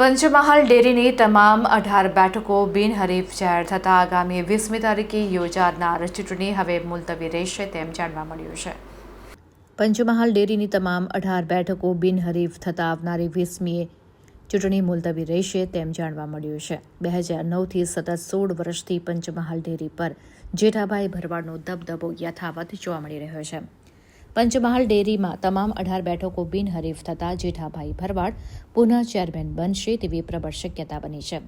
પંચમહાલ ડેરીની તમામ અઢાર બેઠકો બિનહરીફ જાહેર થતાં આગામી વીસમી તારીખે યોજાનાર ચૂંટણી હવે મુલતવી રહેશે તેમ જાણવા મળ્યું છે. પંચમહાલ ડેરીની તમામ અઢાર બેઠકો બિનહરીફ થતાં આવનારી વીસમીએ ચૂંટણી મુલતવી રહેશે તેમ જાણવા મળ્યું છે. બે હજાર નવથી સતત સોળ વર્ષથી પંચમહાલ ડેરી પર જેઠાભાઈ ભરવાડનો દબદબો યથાવત જોવા મળી રહ્યો છે. પંચમહાલ ડેરીમાં તમામ અઢાર બેઠકો બિનહરીફ થતાં જેઠાભાઈ ભરવાડ પુનઃ ચેરમેન બનશે તેવી પ્રબળ શક્યતા બની છે.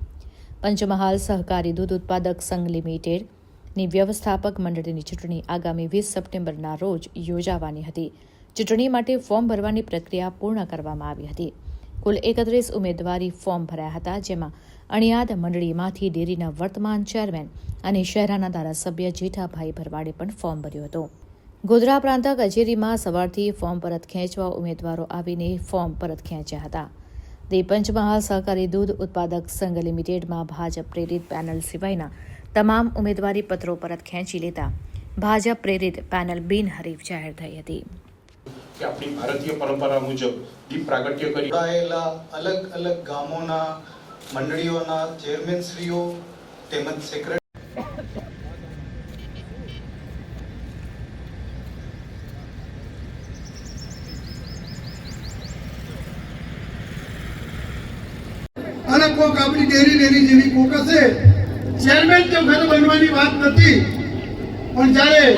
પંચમહાલ સહકારી દૂધ ઉત્પાદક સંઘ લિમિટેડની વ્યવસ્થાપક મંડળીની ચૂંટણી આગામી વીસ સપ્ટેમ્બરના રોજ યોજાવાની હતી. ચૂંટણી માટે ફોર્મ ભરવાની પ્રક્રિયા પૂર્ણ કરવામાં આવી હતી. કુલ એકત્રીસ ઉમેદવારી ફોર્મ ભરાયા હતા, જેમાં અણિયાદ મંડળીમાંથી ડેરીના વર્તમાન ચેરમેન અને શહેરાના ધારાસભ્ય જેઠાભાઈ ભરવાડે પણ ફોર્મ ભર્યું હતું. ગોધરા પ્રાંત કચેરીમાં સવારથી ફોર્મ પરત ખેંચવા ઉમેદવારો આવીને ફોર્મ પરત ખેંચ્યા હતા. તે પંચમહાલ સહકારી દૂધ ઉત્પાદક સંઘ લિમિટેડમાં ભાજપ પ્રેરિત પેનલ સિવાયના તમામ ઉમેદવારી પત્રો પરત ખેંચી લેતા ભાજપ પ્રેરિત પેનલ બિનહરીફ જાહેર થઈ હતી. કે આપણી ભારતીય પરંપરા મુજબ દીપ પ્રાગટ્ય કરી જોડાયેલા અલગ અલગ ગામોના મંડળીઓના ચેરમેનશ્રીઓ તેમજ સેક્રેટરી અને કોક આપણી ડેરી ડેરી જેવી કોક હશે. ચેરમેન તો ઘર બનવાની વાત નથી. પણ જ્યારે